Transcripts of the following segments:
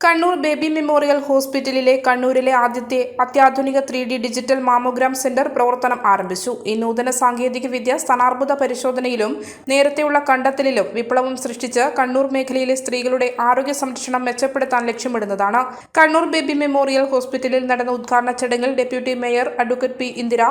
Kannur baby memorial ഹോസ്പിറ്റലിലെ കണ്ണൂരിലെ ആദ്യത്തെ അത്യാധുനിക three D digital mammogram centre പ്രവർത്തനം ആരംഭിച്ചു. ഈ നൂതന സാങ്കേതിക വിദ്യ സ്ഥാനാർബുദ പരിശോധനയിലും നേരത്തെയുള്ള കണ്ടെത്തലിലും വിപ്ലവം സൃഷ്ടിച്ച് കണ്ണൂർ മേഖലയിലെ സ്ത്രീകളുടെ ആരോഗ്യ സംരക്ഷണം മെച്ചപ്പെടുത്താൻ ലക്ഷ്യമിടുന്നതാണ്. കണ്ണൂർ ബേബി മെമ്മോറിയൽ ഹോസ്പിറ്റലിൽ നടന്ന ഉദ്ഘാടന ചടങ്ങിൽ deputy mayor advocate P Indira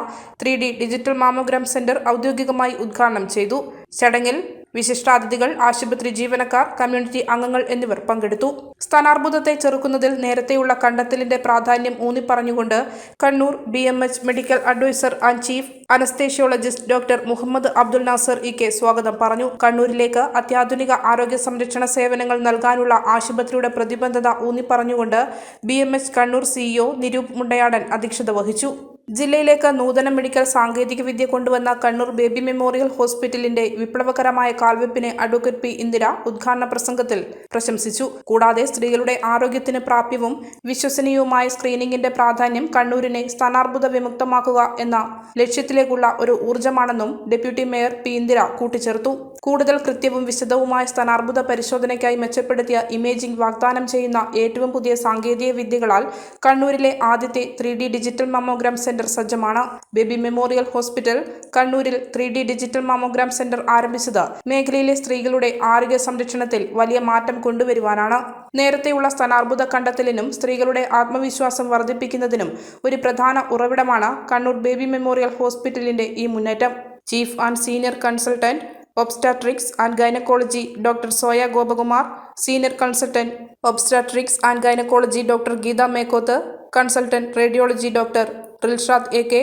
three digital mammogram centre ഔദ്യോഗികമായി ഉദ്ഘാടനം ചെയ്തു. ചടങ്ങിൽ വിശിഷ്ടാതിഥികൾ ആശുപത്രി ജീവനക്കാർ കമ്മ്യൂണിറ്റി അംഗങ്ങൾ എന്നിവർ പങ്കെടുത്തു. സ്ഥാനാർബുദത്തെ ചെറുക്കുന്നതിൽ നേരത്തെയുള്ള കണ്ടെത്തലിന്റെ പ്രാധാന്യം ഊന്നിപ്പറഞ്ഞുകൊണ്ട് Kannur B medical advisor and chief anaesthesiologist doctor Muhammad Abdul Nasar E K സ്വാഗതം പറഞ്ഞു. കണ്ണൂരിലേക്ക് അത്യാധുനിക ആരോഗ്യ സംരക്ഷണ സേവനങ്ങൾ നൽകാനുള്ള ആശുപത്രിയുടെ പ്രതിബദ്ധത ഊന്നിപ്പറഞ്ഞുകൊണ്ട് B M H Kannur CEO Niroop Mundayadan അധ്യക്ഷത വഹിച്ചു. ജില്ലയിലേക്ക് നൂതന മെഡിക്കൽ സാങ്കേതിക വിദ്യ കൊണ്ടുവന്ന കണ്ണൂർ ബേബി മെമ്മോറിയൽ ഹോസ്പിറ്റലിന്റെ വിപ്ലവകരമായ കാൽവെപ്പിനെ അഡ്വക്കേറ്റ് പി ഇന്ദിര ഉദ്ഘാടന പ്രസംഗത്തിൽ പ്രശംസിച്ചു. കൂടാതെ സ്ത്രീകളുടെ ആരോഗ്യത്തിന് പ്രാപ്യവും വിശ്വസനീയവുമായ സ്ക്രീനിംഗിന്റെ പ്രാധാന്യം കണ്ണൂരിനെ സ്ഥാനാർബുദ വിമുക്തമാക്കുക എന്ന ലക്ഷ്യത്തിലേക്കുള്ള ഒരു ഊർജമാണെന്നും ഡെപ്യൂട്ടി മേയർ പി ഇന്ദിര കൂട്ടിച്ചേർത്തു. കൂടുതൽ കൃത്യവും വിശദവുമായ സ്ഥാനാർബുദ പരിശോധനയ്ക്കായി മെച്ചപ്പെടുത്തിയ ഇമേജിംഗ് വാഗ്ദാനം ചെയ്യുന്ന ഏറ്റവും പുതിയ സാങ്കേതിക വിദ്യകളാൽ കണ്ണൂരിലെ ആദ്യത്തെ ത്രീ ഡിജിറ്റൽ മമ്മോഗ്രാം സെന്റർ സജ്ജമാണ്. ബേബി മെമ്മോറിയൽ ഹോസ്പിറ്റൽ കണ്ണൂരിൽ three D digital mammogram centre ആരംഭിച്ചത്. മേഖലയിലെ സ്ത്രീകളുടെ ആരോഗ്യ സംരക്ഷണത്തിൽ വലിയ മാറ്റം കൊണ്ടുവരുവാനാണ്. നേരത്തെയുള്ള സ്ഥാനാർബുദ കണ്ടെത്തലിനും സ്ത്രീകളുടെ ആത്മവിശ്വാസം വർദ്ധിപ്പിക്കുന്നതിനും ഒരു പ്രധാന ഉറവിടമാണ് കണ്ണൂർ ബേബി മെമ്മോറിയൽ ഹോസ്പിറ്റലിന്റെ ഈ മുന്നേറ്റം. Chief and senior consultant obstetrics and gynaecology doctor Soya Gopakumar senior consultant obstetrics and gynaecology doctor Geetha Mekkoth consultant radiology doctor Rilshad A K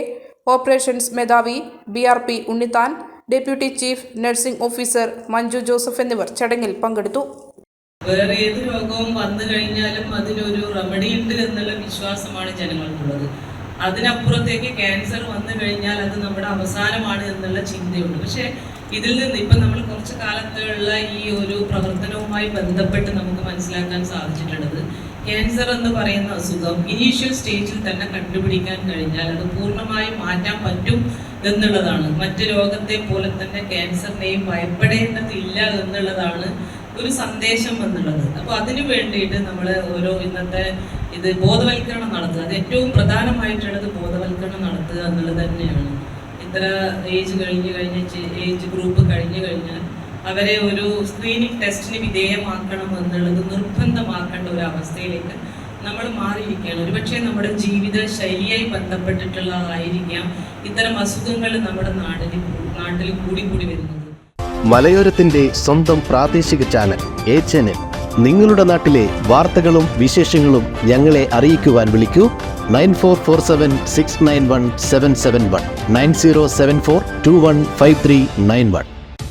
operations മേധാവി B R P Unnithan deputy chief nursing officer Manju Joseph എന്നിവർ ചടങ്ങിൽ പങ്കെടുത്തു. വേറെ ഏത് രോഗവും വന്നു കഴിഞ്ഞാലും അതിനൊരു റെമഡി ഉണ്ട് എന്നുള്ള വിശ്വാസമാണ് ജനങ്ങൾക്കുള്ളത്. അതിനപ്പുറത്തേക്ക് ക്യാൻസർ വന്നു കഴിഞ്ഞാൽ അത് നമ്മുടെ അവസാനമാണ് എന്നുള്ള ചിന്തയുണ്ട്. പക്ഷേ ഇതിൽ നിന്ന് ഇപ്പം നമ്മൾ കുറച്ച് കാലത്തുള്ള ഈ ഒരു പ്രവർത്തനവുമായി ബന്ധപ്പെട്ട് നമുക്ക് മനസ്സിലാക്കാൻ സാധിച്ചിട്ടുള്ളത് ക്യാൻസർ എന്ന് പറയുന്ന അസുഖം ഇനീഷ്യൽ സ്റ്റേജിൽ തന്നെ കണ്ടുപിടിക്കാൻ കഴിഞ്ഞാൽ അത് പൂർണമായി മാറ്റാൻ പറ്റും എന്നുള്ളതാണ്. മറ്റ് രോഗത്തെ പോലെ തന്നെ ക്യാൻസറിനെയും ഭയപ്പെടേണ്ടതില്ല എന്നുള്ളതാണ് ഒരു സന്ദേശം എന്നുള്ളത്. അപ്പോൾ അതിനു വേണ്ടിയിട്ട് നമ്മൾ ഓരോ ഇന്നത്തെ ഇത് ബോധവൽക്കരണം നടത്തുക. അത് ഏറ്റവും പ്രധാനമായിട്ടുള്ളത് ബോധവൽക്കരണം നടത്തുക എന്നുള്ളത് തന്നെയാണ്. ഇത്ര ഏജ് കഴിഞ്ഞ് കഴിഞ്ഞ ഏജ് ഗ്രൂപ്പ് കഴിഞ്ഞ് കഴിഞ്ഞാൽ അവരെ ഒരു സ്ക്രീനിങ് ടെസ്റ്റിന് വിധേയമാക്കണം എന്നുള്ളത് നിർബന്ധമാക്കേണ്ട ഒരു അവസ്ഥയിലേക്ക് നമ്മൾ മാറിയിരിക്കുകയാണ്. ഒരുപക്ഷെ നമ്മുടെ ജീവിത ശൈലിയായി ബന്ധപ്പെട്ടിട്ടുള്ളതായിരിക്കാം ഇത്തരം അസുഖങ്ങൾ നമ്മുടെ നാട്ടിൽ നാട്ടിൽ കൂടി കൂടി വരുന്നത്. മലയോരത്തിന്റെ സ്വന്തം പ്രാദേശിക ചാനൽ ഏച്ചനൽ നിങ്ങളുടെ നാട്ടിലെ വാർത്തകളും വിശേഷങ്ങളും ഞങ്ങളെ അറിയിക്കുവാൻ വിളിക്കൂ. Nine four four seven six nine one seven seven one. Nine zero seven four two one five three nine one.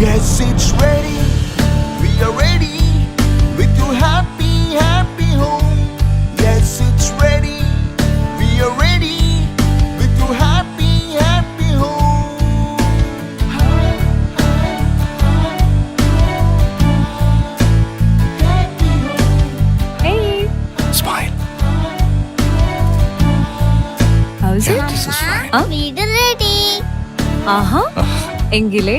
Yes, it's ready. We are ready with your happy, happy home. Yes, it's ready. We are ready with your happy, happy home. Hey, Smile. how's it? This is fine. ആ? വീട് ready ആഹാ എങ്കിലേ